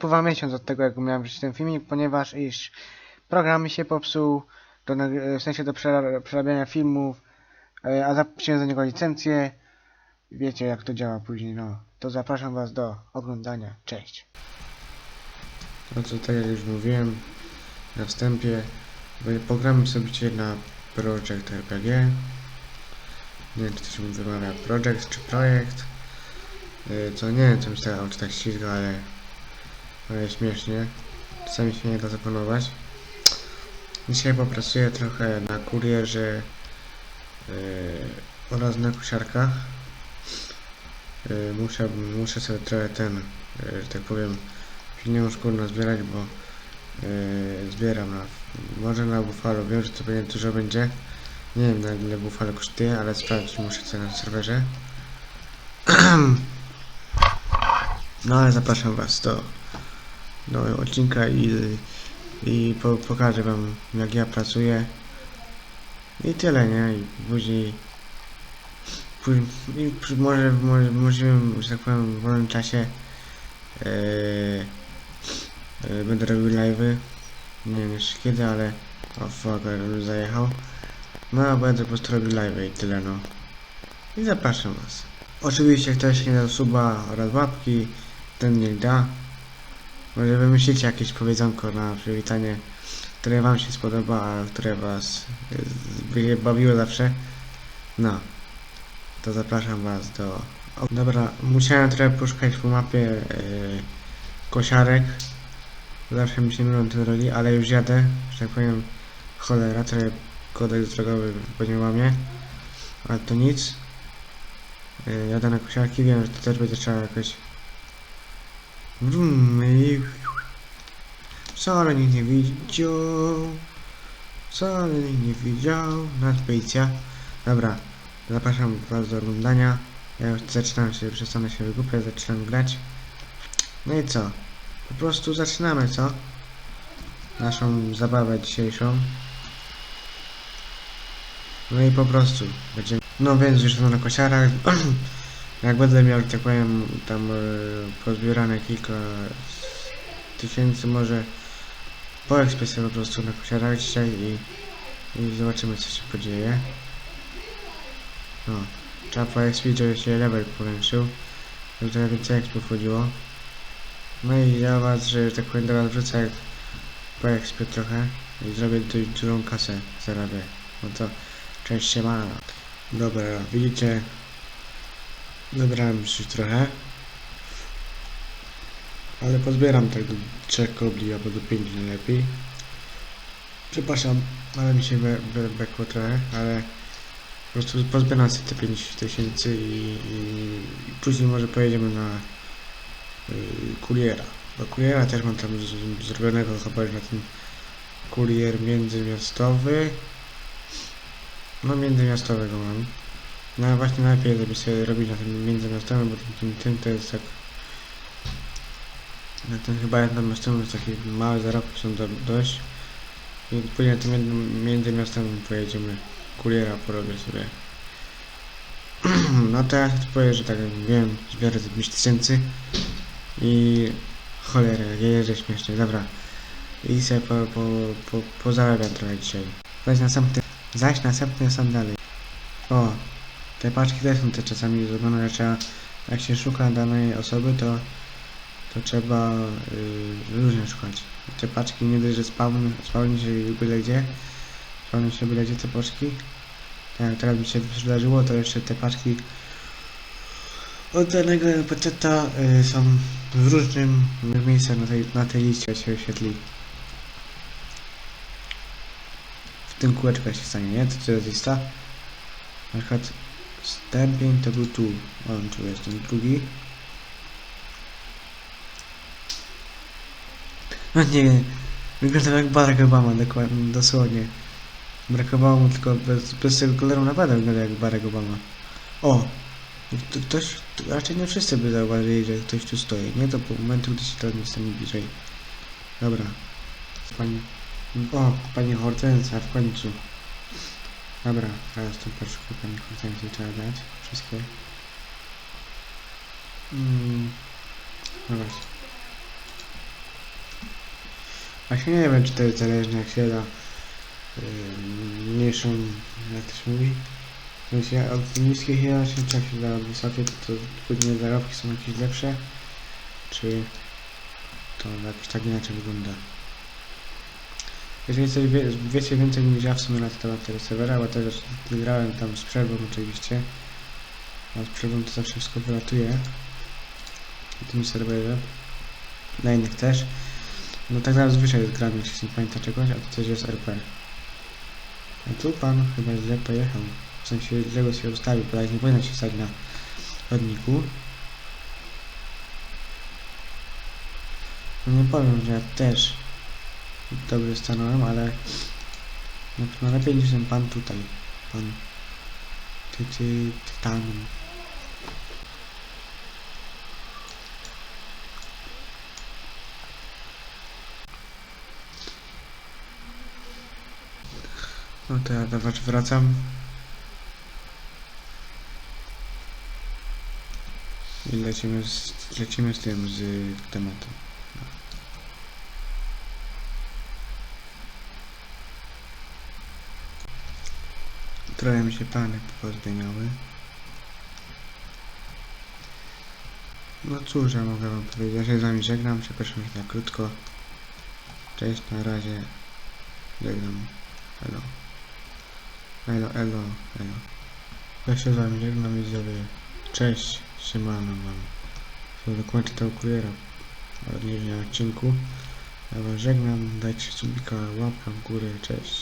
upływa miesiąc od tego, jak miałem wrzucić ten filmik, ponieważ iż program mi się popsuł, do, nag- w sensie do przera- przerabiania filmów, e, a zapłaciłem za niego licencję. Wiecie, jak to działa później, no. To zapraszam was do oglądania. Cześć. No to tak jak już mówiłem na wstępie, pogramy sobie na Project RPG. Nie wiem, czy to się wymawia Project czy Projekt. Yy, Co nie wiem, co tak, czy tak ślizga, ale, ale śmiesznie. Czasami się nie da zapanować. Dzisiaj popracuję trochę na kurierze yy, oraz na kusiarkach. Yy, muszę, muszę sobie trochę ten, yy, że tak powiem, pieniążków nazbierać, bo yy, zbieram na, może na Buffalo, wiem, że to pewnie dużo będzie. Nie wiem na ile Buffalo kosztuje, ale sprawdzić muszę sobie na serwerze. No ale zapraszam Was do, do odcinka i, i po, pokażę Wam jak ja pracuję. I tyle, nie? I później, i może, może możliwym, że tak powiem, w wolnym czasie Eee, eee, będę robił live'y. Nie wiem jeszcze kiedy, ale... O fuck, ale już zajechał. No, będę po prostu robił live'y i tyle, no. I zapraszam was. Oczywiście, kto jeszcze nie dał suba oraz łapki, ten niech da. Może wymyślicie jakieś powiedzonko na przywitanie, które wam się spodoba, a które was by bawiło zawsze. No. To zapraszam was do dobra, musiałem trochę poszukać po mapie yy, kosiarek. Zawsze mi się mylą te drogi, ale już jadę, że tak powiem, cholera, trochę kodeks drogowy po nie łamie. Ale to nic. Yy, jadę na kosiarki, wiem, że to też będzie trzeba jakoś... Wrum, i... Wcale nikt nie widział. Wcale nikt nie widział. Nadpięcia. Dobra, zapraszam was do oglądania. Ja już zaczynam się, przestanę się wygłupiać, zaczynam grać. No i co? Po prostu zaczynamy, co? Naszą zabawę dzisiejszą. No i po prostu będziemy... No więc już na kosiarach. Jak będę miał, tak powiem, tam e, pozbierane kilka tysięcy może po ekspresji po prostu na i, i zobaczymy co się podzieje. No. Trzeba po XP, żeby się level powiększył. Żeby trochę więcej exp wchodziło. No i ja was, że tak powiem, teraz wrzucę jak po XP trochę i zrobię dość dużą kasę zarabię. No to cześć się ma. Dobra, widzicie? Zebrałem już trochę. Ale pozbieram tak do trzech kobli albo do pięciu najlepiej. Przepraszam, ale mi się be, trochę, ale po prostu pozbieram sobie te 5 tysięcy i, i, i później może pojedziemy na y, kuriera. Bo kuriera też mam tam z, zrobionego chyba na ten kurier międzymiastowy. No międzymiastowego mam. No właśnie najlepiej żeby sobie robić na tym międzymiastowym, bo tym, tym, tym to jest tak na tym chyba jednomiastowym jest taki mały zarobki są do, dość. I później na tym jednym międzymiastowym pojedziemy kuriera porobię sobie. No to ja powiem, że tak mówiłem, zbiorę te 5 tysięcy i cholerę, jeżdżę śmiesznie, dobra. I sobie po, po, po, pozarabiam trochę dzisiaj. Zaś następny, zaś następny sam dalej. O, te paczki też są te czasami zrobione, że trzeba, jak się szuka danej osoby, to to trzeba yy, różnie szukać. Te paczki nie dość, że spawn, spawn się byle gdzie, spawn się byle gdzie te paczki. Tak teraz mi się wydarzyło, to jeszcze te paczki od danego peceta y, są w różnym miejscu na tej, na tej liście się wyświetli. W tym kółeczku się stanie, nie? To jest lista? Na przykład stępień to był tu. On tu jest ten drugi. No nie, wyglądał jak Barack Obama, dokładnie, dosłownie. Brakowało mu tylko bez, bez tego koloru naprawdę wygląda jak Barack Obama. O! To ktoś, to raczej nie wszyscy by zauważyli, że ktoś tu stoi, nie? To po momentu, gdy się to nie stanie bliżej. Dobra. Pani... O, pani Hortensia w końcu. Dobra, teraz tą paczkę pani Hortensji trzeba dać. Wszystkie. Mm. No właśnie. Właśnie nie wiem, czy to jest zależne, jak się da yy, mniejszą, jak to się mówi? Sensie od niskiej hierarchii, czy jak się da od wysokiej, to, to później zarobki są jakieś lepsze, czy to jakoś tak inaczej wygląda. Jeżeli coś wie, wiecie więcej niż ja w sumie na temat tego serwera, bo też grałem tam z przerwą oczywiście, a z przerwą to zawsze wszystko wylatuje na tym serwerze, na innych też. No tak zazwyczaj jest grany, jeśli nie pamięta czegoś, a to coś jest RP. A tu pan chyba źle pojechał. W sensie źle się ustawił, bo nie powinien się stać na chodniku. No nie powiem, że ja też dobrze stanąłem, ale no, no lepiej niż ten pan tutaj. Pan ty, ty, tytanem. No to ja wracam. I lecimy z, lecimy z tym, z tematem. Trochę mi się plany pozmieniały. No cóż, ja mogę wam powiedzieć, ja się z wami żegnam, przepraszam, że tak krótko. Cześć, na razie. Żegnam. Hello. Elo, elo, elo. Ja się z wami żegnam widzowie. Cześć, siemano wam. To dokumenty tego kuriera. Nie na odcinku. Ja was żegnam, dajcie subika, łapkę w górę, cześć.